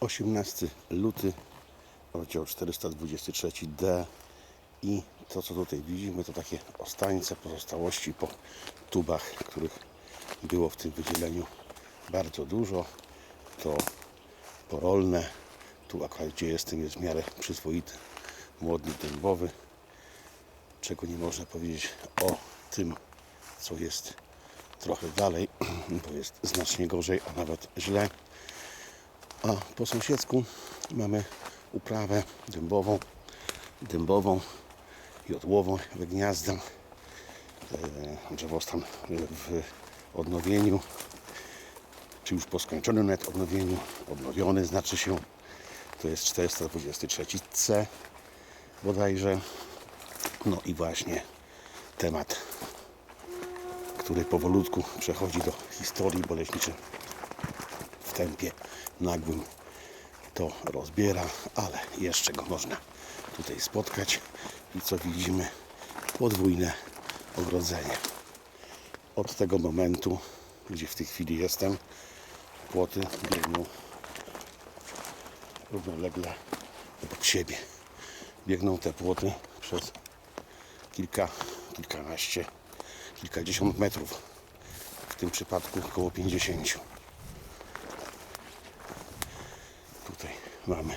18 luty, oddział 423D i to co tutaj widzimy to takie ostańce, pozostałości po tubach, których było w tym wydzieleniu bardzo dużo. To porolne, tu akurat gdzie jestem jest w miarę przyzwoity młodny dębowy, czego nie można powiedzieć o tym, co jest trochę dalej, bo jest znacznie gorzej, a nawet źle. A po sąsiedzku mamy uprawę dębową, dębową jodłową we gniazda. E, Drzewostan w odnowieniu, czy już po skończonym net odnowieniu, odnowiony znaczy się, to jest 423C bodajże. No i właśnie temat, który powolutku przechodzi do historii, bo leśniczy tempie nagłym to rozbiera, ale jeszcze go można tutaj spotkać i co widzimy podwójne ogrodzenie. Od tego momentu, gdzie w tej chwili jestem, płoty biegną równolegle obok siebie. Biegną te płoty przez kilka, kilkanaście, kilkadziesiąt metrów. W tym przypadku około 50. Tutaj mamy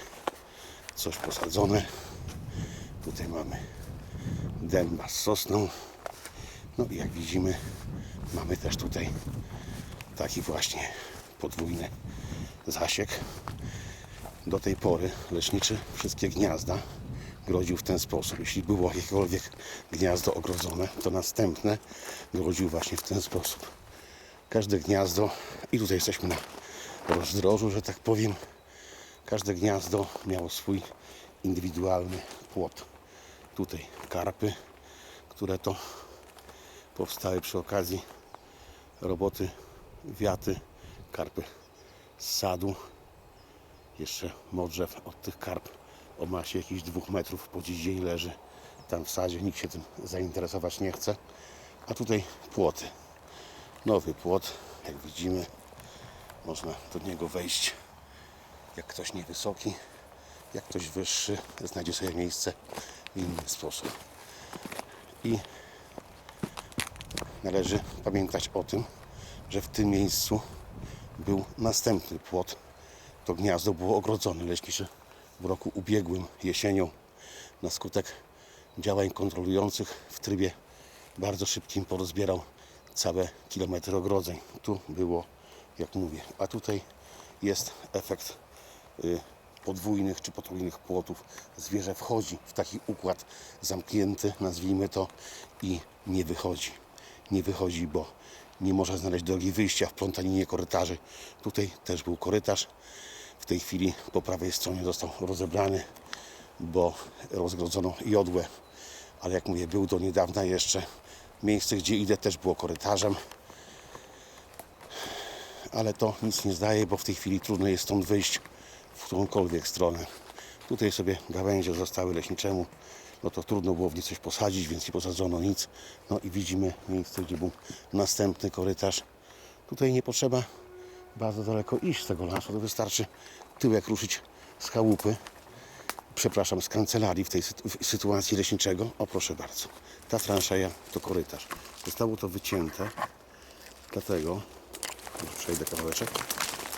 coś posadzone. Tutaj mamy dęba z sosną. No i jak widzimy, mamy też tutaj taki właśnie podwójny zasiek. Do tej pory leczniczy wszystkie gniazda grodził w ten sposób. Jeśli było jakiekolwiek gniazdo ogrodzone, to następne grodził właśnie w ten sposób. Każde gniazdo, i tutaj jesteśmy na rozdrożu, że tak powiem, każde gniazdo miało swój indywidualny płot. Tutaj karpy, które to powstały przy okazji roboty wiaty, karpy z sadu. Jeszcze modrzew od tych karp o masie jakichś dwóch metrów po dziś dzień leży tam w sadzie. Nikt się tym zainteresować nie chce. A tutaj płoty. Nowy płot, jak widzimy, można do niego wejść. Jak ktoś niewysoki, jak ktoś wyższy, znajdzie sobie miejsce w inny sposób. I należy pamiętać o tym, że w tym miejscu był następny płot. To gniazdo było ogrodzone leśnicze w roku ubiegłym, jesienią, na skutek działań kontrolujących w trybie bardzo szybkim porozbierał całe kilometry ogrodzeń. Tu było, jak mówię, a tutaj jest efekt podwójnych czy potrójnych płotów. Zwierzę wchodzi w taki układ zamknięty, nazwijmy to, i nie wychodzi. Nie wychodzi, bo nie może znaleźć drogi wyjścia w plątaninie korytarzy. Tutaj też był korytarz. W tej chwili po prawej stronie został rozebrany, bo rozgrodzono jodłę. Ale jak mówię, był do niedawna jeszcze miejsce, gdzie idę, też było korytarzem. Ale to nic nie zdaje, bo w tej chwili trudno jest stąd wyjść w którąkolwiek stronę. Tutaj sobie gałęzie zostały leśniczemu, no to trudno było w nie coś posadzić, więc nie posadzono nic. No i widzimy miejsce, gdzie był następny korytarz. Tutaj nie potrzeba bardzo daleko iść z tego lasu, to wystarczy tyłek ruszyć z chałupy, przepraszam, z kancelarii w tej sytuacji leśniczego. O proszę bardzo, ta transzeja to korytarz. Zostało to wycięte, dlatego, przejdę kawałeczek,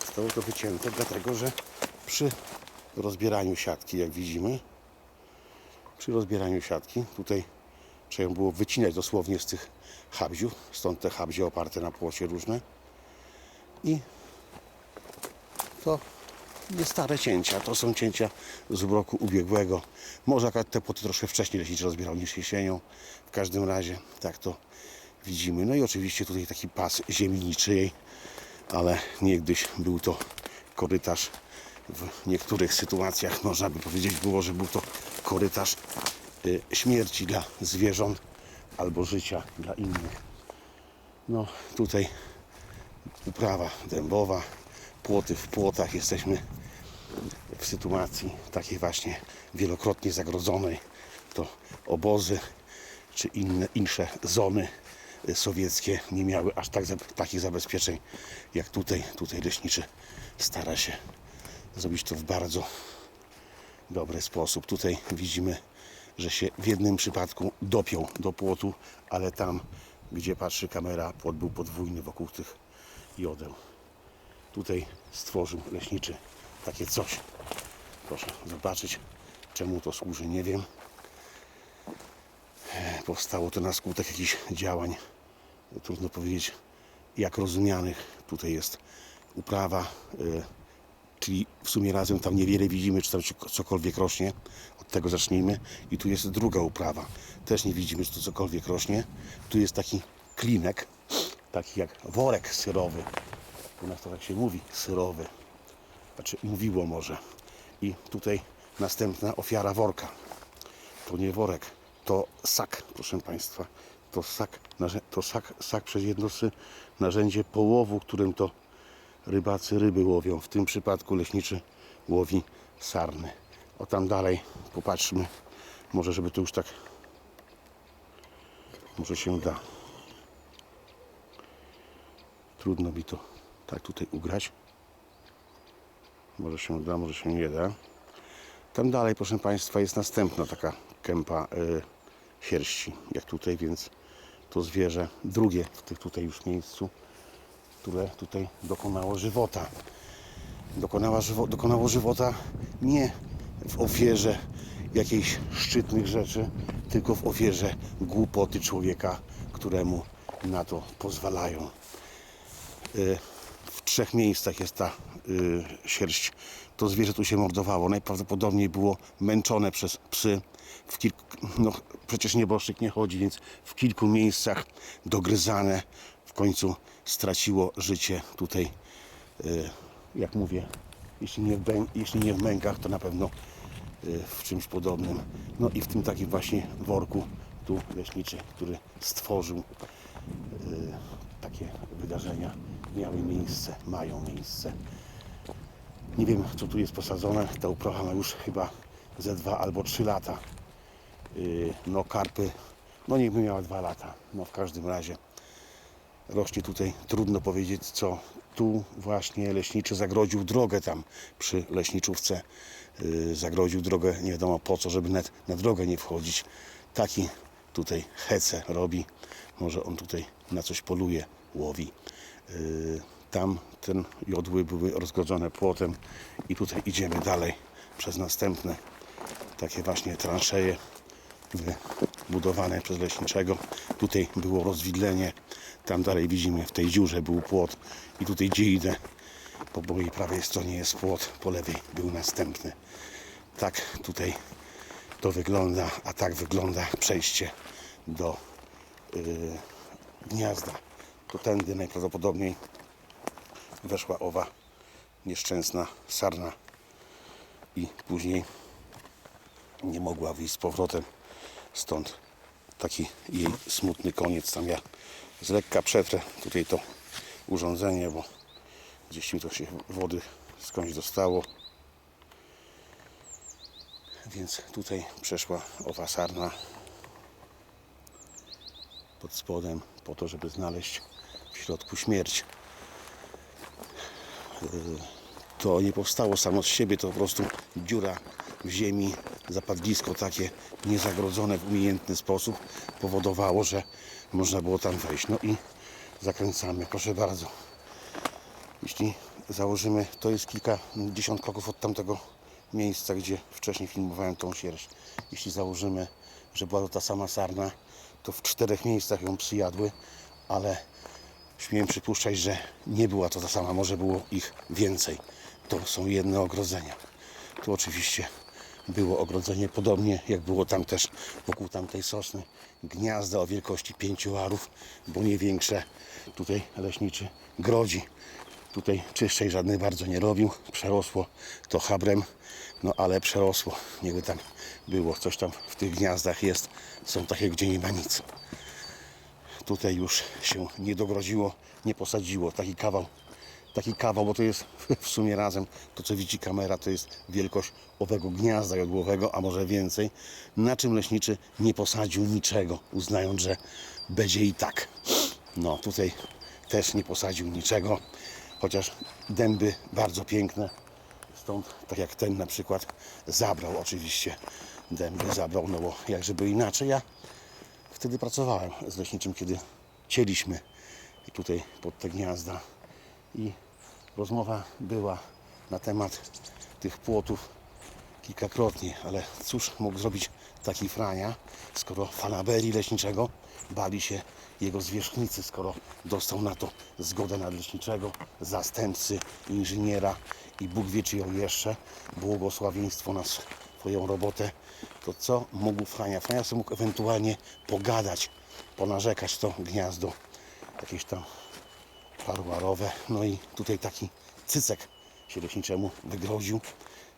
zostało to wycięte, dlatego że przy rozbieraniu siatki, jak widzimy, przy rozbieraniu siatki, tutaj trzeba było wycinać dosłownie z tych habziów, stąd te habzie oparte na płocie różne i to nie stare cięcia, to są cięcia z roku ubiegłego. Może akurat te płoty troszkę wcześniej leśniczy rozbierał niż jesienią. W każdym razie tak to widzimy. No i oczywiście tutaj taki pas ziemi niczyjej, ale niegdyś był to korytarz. W niektórych sytuacjach można by powiedzieć było, że był to korytarz y, śmierci dla zwierząt albo życia dla innych. No tutaj uprawa dębowa, płoty w płotach. Jesteśmy w sytuacji takiej właśnie wielokrotnie zagrodzonej. To obozy czy inne, insze zony sowieckie nie miały aż tak, takich zabezpieczeń jak tutaj. Tutaj leśniczy stara się zrobić to w bardzo dobry sposób. Tutaj widzimy, że się w jednym przypadku dopiął do płotu, ale tam, gdzie patrzy kamera, płot był podwójny wokół tych jodeł. Tutaj stworzył leśniczy takie coś. Proszę zobaczyć, czemu to służy, nie wiem. Powstało to na skutek jakichś działań, trudno powiedzieć, jak rozumianych. Tutaj jest uprawa, e, czyli w sumie razem tam niewiele widzimy, czy tam cokolwiek rośnie. Od tego zacznijmy. I tu jest druga uprawa. Też nie widzimy, czy tu cokolwiek rośnie. Tu jest taki klinek, taki jak worek syrowy. U nas to tak się mówi, syrowy. Znaczy mówiło może. I tutaj następna ofiara worka. To nie worek, to sak, proszę Państwa. To sak, to sak, sak przez jednosy narzędzie połowu, którym to rybacy ryby łowią. W tym przypadku leśniczy łowi sarny. O tam dalej popatrzmy. Może żeby to już tak może się da. Trudno mi to tak tutaj ugrać. Może się da, może się nie da. Tam dalej, proszę Państwa, jest następna taka kępa y, sierści, jak tutaj, więc to zwierzę drugie w tych tutaj już miejscu, które tutaj dokonało żywota. Dokonała żywo, dokonało żywota nie w ofierze jakichś szczytnych rzeczy, tylko w ofierze głupoty człowieka, któremu na to pozwalają w trzech miejscach jest ta y, sierść. To zwierzę tu się mordowało. Najprawdopodobniej było męczone przez psy. W kilku, no, przecież nieboszczyk nie chodzi, więc w kilku miejscach dogryzane. W końcu straciło życie tutaj, y, jak mówię, jeśli nie, jeśli nie w mękach, to na pewno y, w czymś podobnym. No i w tym takim właśnie worku tu leśniczy, który stworzył takie wydarzenia miały miejsce, mają miejsce. Nie wiem, co tu jest posadzone. Ta uprawa ma już chyba ze dwa albo trzy lata. No karpy, no niech by miała dwa lata. No w każdym razie rośnie tutaj, trudno powiedzieć co. Tu właśnie leśniczy zagrodził drogę tam przy leśniczówce. Yy, Zagrodził drogę, nie wiadomo po co, żeby nawet na drogę nie wchodzić. Taki tutaj hece robi. Może on tutaj na coś poluje, łowi. Yy, Tam ten jodły były rozgodzone płotem i tutaj idziemy dalej przez następne takie właśnie transzeje budowane przez leśniczego. Tutaj było rozwidlenie. Tam dalej widzimy w tej dziurze był płot i tutaj gdzie idę po mojej prawej stronie jest płot, po lewej był następny. Tak tutaj to wygląda, a tak wygląda przejście do yy, gniazda. To tędy najprawdopodobniej weszła owa nieszczęsna sarna i później nie mogła wyjść z powrotem. Stąd taki jej smutny koniec. Tam ja z lekka przetrę tutaj to urządzenie, bo gdzieś mi to się wody skądś dostało. Więc tutaj przeszła owa sarna pod spodem po to, żeby znaleźć w środku śmierć. Yy, To nie powstało samo z siebie, to po prostu dziura w ziemi, zapadlisko takie niezagrodzone w umiejętny sposób powodowało, że można było tam wejść. No i zakręcamy, proszę bardzo. Jeśli założymy, to jest kilkadziesiąt kroków od tamtego miejsca, gdzie wcześniej filmowałem tą sierść. Jeśli założymy, że była to ta sama sarna, to w czterech miejscach ją przyjadły, ale śmiem przypuszczać, że nie była to ta sama, może było ich więcej. To są jedne ogrodzenia. Tu oczywiście było ogrodzenie, podobnie jak było tam też wokół tamtej sosny. Gniazda o wielkości pięciu arów, bo nie większe. Tutaj leśniczy grodzi. Tutaj czyszczej żadnych bardzo nie robił. Przerosło to habrem, no ale przerosło. Niechby tam było. Coś tam w tych gniazdach jest. Są takie, gdzie nie ma nic tutaj już się nie dogrodziło, nie posadziło. Taki kawał, taki kawał, bo to jest w sumie razem, to co widzi kamera, to jest wielkość owego gniazda jodłowego, a może więcej, na czym leśniczy nie posadził niczego, uznając, że będzie i tak. No tutaj też nie posadził niczego, chociaż dęby bardzo piękne, stąd, tak jak ten na przykład, zabrał oczywiście dęby, zabrał, no bo jak żeby inaczej. Ja wtedy pracowałem z leśniczym, kiedy cieliśmy tutaj pod te gniazda i rozmowa była na temat tych płotów kilkakrotnie, ale cóż mógł zrobić taki frania, skoro fanaberii leśniczego bali się jego zwierzchnicy, skoro dostał na to zgodę nadleśniczego, zastępcy, inżyniera i Bóg wie czy ją jeszcze, błogosławieństwo na swoją robotę, to co mógł Frania? Frania sobie mógł ewentualnie pogadać, ponarzekać to gniazdo, jakieś tam parłarowe. No i tutaj taki cycek się leśniczemu wygroził.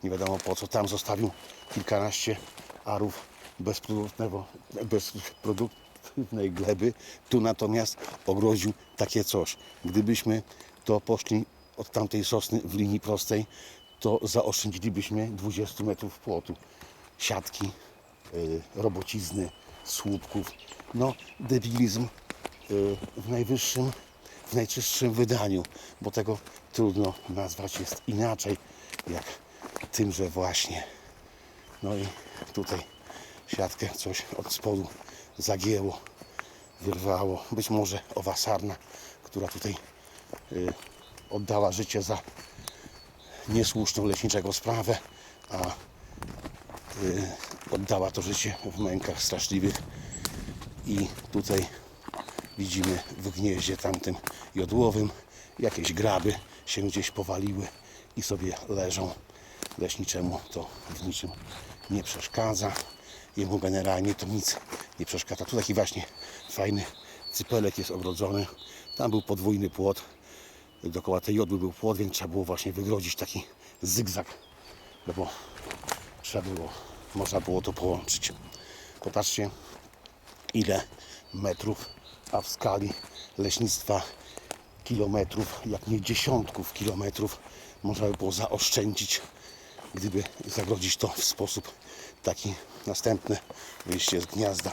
Nie wiadomo po co. Tam zostawił kilkanaście arów bezproduktywnej gleby. Tu natomiast ogroził takie coś. Gdybyśmy to poszli od tamtej sosny w linii prostej, to zaoszczędzilibyśmy 20 metrów płotu. Siatki, y, robocizny, słupków. No, debilizm y, w najwyższym, w najczystszym wydaniu, bo tego trudno nazwać jest inaczej, jak tymże właśnie. No i tutaj siatkę coś od spodu zagięło, wyrwało. Być może owa sarna, która tutaj y, oddała życie za niesłuszną leśniczego sprawę, a y, oddała to życie w mękach straszliwych i tutaj widzimy w gnieździe tamtym jodłowym jakieś graby się gdzieś powaliły i sobie leżą. Leśniczemu to w niczym nie przeszkadza. Jemu generalnie to nic nie przeszkadza. Tu taki właśnie fajny cypelek jest ogrodzony. Tam był podwójny płot. Dookoła tej jodły był płot, więc trzeba było właśnie wygrodzić taki zygzak. No bo trzeba było, można było to połączyć. Popatrzcie, ile metrów, a w skali leśnictwa kilometrów, jak nie dziesiątków kilometrów można by było zaoszczędzić, gdyby zagrodzić to w sposób taki następny wyjście z gniazda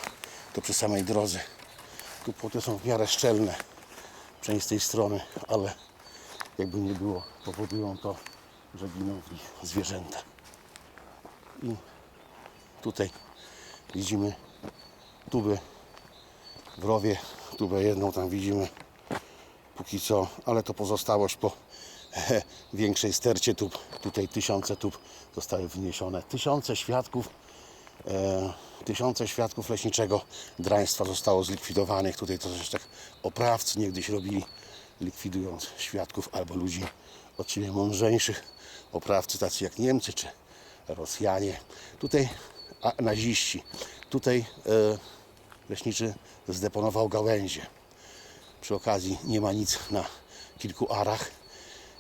to przy samej drodze. Tu płoty są w miarę szczelne, przynajmniej z tej strony, ale jakby nie było, powodują to, że giną w nich zwierzęta. I tutaj widzimy tuby w rowie, tubę jedną tam widzimy póki co, ale to pozostałość po większej stercie tub. Tutaj tysiące tub zostały wyniesione. Tysiące świadków, e, tysiące świadków leśniczego draństwa zostało zlikwidowanych. Tutaj to też tak oprawcy niegdyś robili, likwidując świadków albo ludzi od siebie mądrzejszych. Oprawcy tacy jak Niemcy czy Rosjanie. Tutaj a, naziści. Tutaj e, leśniczy zdeponował gałęzie. Przy okazji nie ma nic na kilku arach.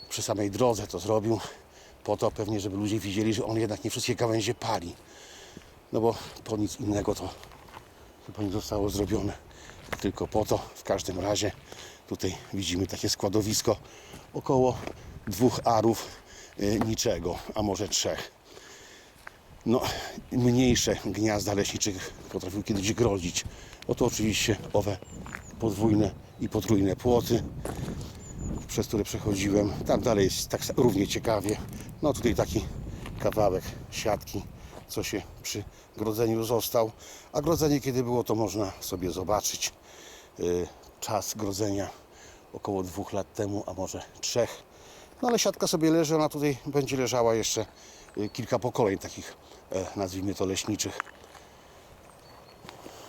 Przy samej drodze to zrobił. Po to pewnie, żeby ludzie widzieli, że on jednak nie wszystkie gałęzie pali. No bo po nic innego to chyba nie zostało zrobione. Tylko po to. W każdym razie tutaj widzimy takie składowisko około dwóch arów y, niczego, a może trzech. No, mniejsze gniazda leśniczych potrafiły kiedyś grodzić. Oto oczywiście owe podwójne i potrójne płoty, przez które przechodziłem. Tam dalej jest tak równie ciekawie. No tutaj taki kawałek siatki, co się przy grodzeniu został. A grodzenie kiedy było, to można sobie zobaczyć. Yy, Czas grodzenia około dwóch lat temu, a może trzech. No ale siatka sobie leży, ona tutaj będzie leżała jeszcze y, kilka pokoleń takich, e, nazwijmy to leśniczych